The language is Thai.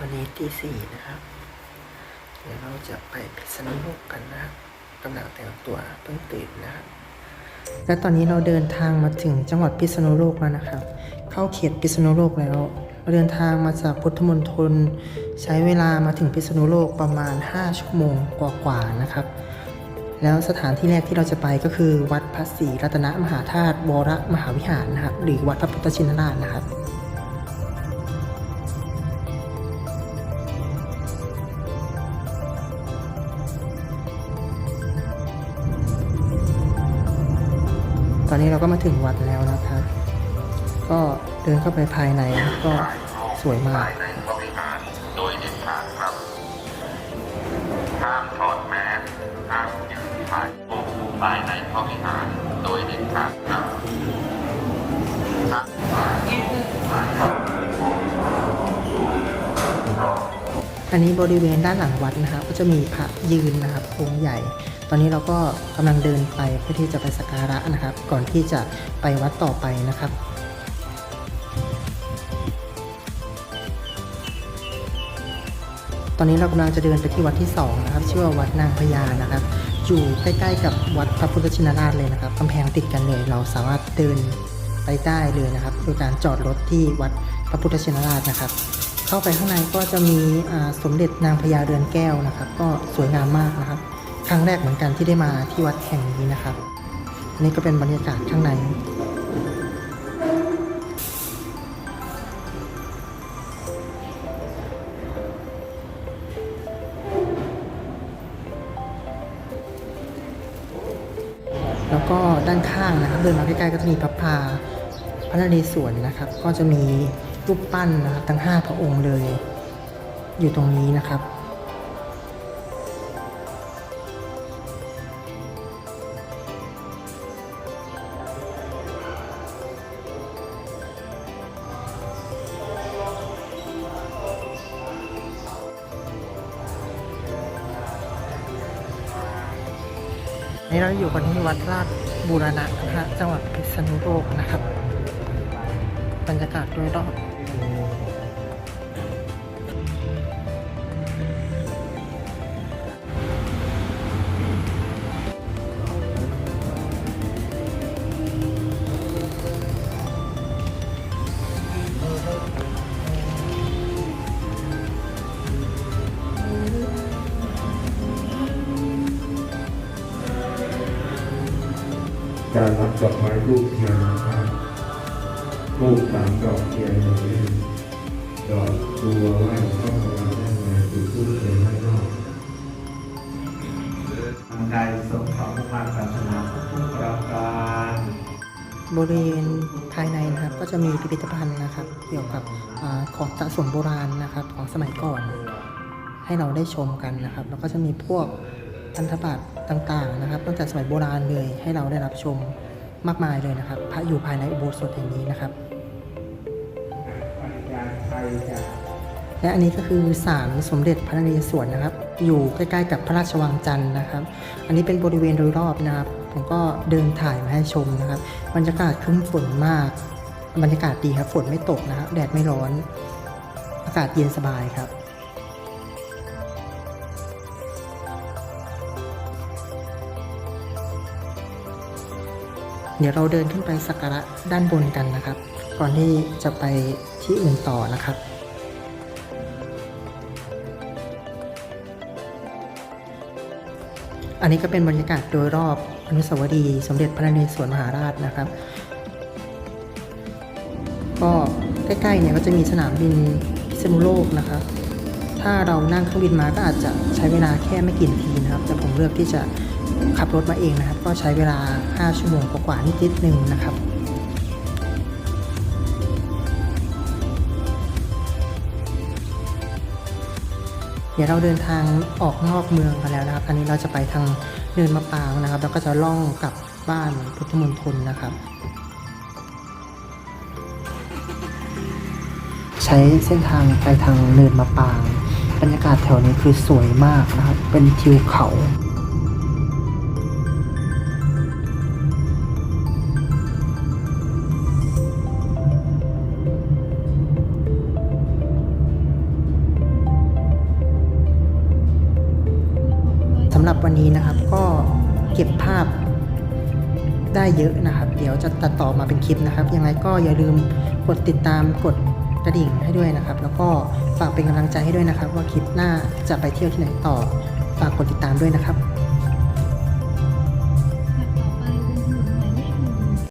ตอนนี้ตีสี่นะครับเดี๋ยวเราจะไปพิษณุโลกกันนะกำลังแต่งตัวเพิ่งตื่นนะครับและตอนนี้เราเดินทางมาถึงจังหวัดพิษณุโลกแล้วนะครับ เข้าเขตพิษณุโลกแล้ว เราเดินทางมาจากพุทธมณฑลใช้เวลามาถึงพิษณุโลกประมาณ 5 ชั่วโมงกว่าๆนะครับ แล้วสถานที่แรกที่เราจะไปก็คือวัดพระศรีรัตนมหาธาตุวรมหาวิหารนะครับ หรือวัดพระพุทธชินราชนะครับ ตอนนี้เราก็มาถึงวัดแล้วนะครับ ก็เดินเข้าไปภายในก็สวยมาก โดยเด็ดขาดครับ ห้ามถอดแมสห้ามยืนถ่ายรูปภายในพระวิหารโดยเด็ดขาด อันนี้บริเวณด้านหลังวัดนะครับ ก็จะมีพระยืนนะครับองค์ใหญ่ ตอนนี้เราก็กำลังเดินไปเพื่อที่จะไปสักการะนะครับ ก่อนที่จะไปวัดต่อไปนะครับตอนนี้เรากำลังจะเดินไปที่วัดที่สองนะครับชื่อว่าวัดนางพญานะครับ อยู่ใกล้ๆกับวัดพระพุทธชินราชเลยนะครับกำแพงติดกันเลย เราสามารถเดินไปได้เลยนะครับโดยการจอดรถที่วัดพระพุทธชินราชนะครับ เข้าไปข้างในก็จะมีสมเด็จนางพญาเรือนแก้วนะครับ ก็สวยงามมากนะครับ ครั้งแรกเหมือนกันที่ได้มาที่วัดแห่งนี้นะครับอันนี้ก็เป็นบรรยากาศข้างในแล้วก็ด้านข้างนะครับเดินมาใกล้ๆก็จะมีพระพาพระนเรศวรนะครับ ก็จะมี รูปปั้นนะครับทั้ง 5 พระองค์เลย อยู่ตรงนี้นะครับนี่เราอยู่กันที่วัดราชบูรณะนะฮะจังหวัดพิษณุโลกนะครับ บรรยากาศโดยรอบ การรับดอกไม้รูปเทียนนะครับรูปสามดอกเทียนตรงนี้ดอกตัวไหว้พระพรได้ไงคือรูปเทียนให้นอกทางใดสมของความปรารถนาทุกๆประการบริเวณภายในนะครับก็จะมีพิพิธภัณฑ์นะครับ เกี่ยวกับอาของสะสมโบราณนะครับของสมัยก่อน ให้เราได้ชมกันนะครับ แล้วก็จะมีพวก พันธบัตรต่างๆนะครับ ตั้งแต่สมัยโบราณเลยให้เราได้รับชมมากมายเลยนะครับพระอยู่ภายในอุโบสถแห่งนี้นะครับและอันนี้ก็คือศาลสมเด็จพระนเรศวรนะครับ อยู่ใกล้ๆกับพระราชวังจันทร์นะครับ อันนี้เป็นบริเวณโดยรอบนะครับ ผมก็เดินถ่ายมาให้ชมนะครับ บรรยากาศครึ้มฝนมาก บรรยากาศดีครับ ฝนไม่ตกนะครับ แดดไม่ร้อน อากาศเย็นสบายครับ เดี๋ยวเราเดินขึ้นไปสักการะด้านบนกันนะครับ ก่อนที่จะไปที่อื่นต่อนะครับอันนี้ก็เป็นบรรยากาศโดยรอบอนุสาวรีย์สมเด็จพระนเรศวรมหาราชนะครับ ก็ใกล้ๆเนี่ยก็จะมีสนามบินพิษณุโลกนะครับ ถ้าเรานั่งเครื่องบินมาก็อาจจะใช้เวลาแค่ไม่กี่นาทีนะครับ แต่ผมเลือกที่จะ ขับรถมาเองนะครับ ก็ใช้เวลา 5 ชั่วโมงกว่าๆนิดๆหนึ่งนะครับเดี๋ยวเราเดินทางออกนอกเมืองกันแล้วนะครับ อันนี้เราจะไปทางเนินมะปางนะครับ แล้วก็จะล่องกลับบ้านพุทธมณฑลนะครับ ใช้เส้นทางไปทางเนินมะปาง บรรยากาศแถวนี้คือสวยมากนะครับ เป็นทิวเขา หรับวันนี้นะครับ ก็เก็บภาพได้เยอะนะครับ เดี๋ยวจะตัดต่อมาเป็นคลิปนะครับ ยังไงก็อย่าลืมกดติดตามกดกระดิ่งให้ด้วยนะครับ แล้วก็ฝากเป็นกำลังใจให้ด้วยนะครับ ว่าคลิปหน้าจะไปเที่ยวที่ไหนต่อฝากกดติดตามด้วยนะครับ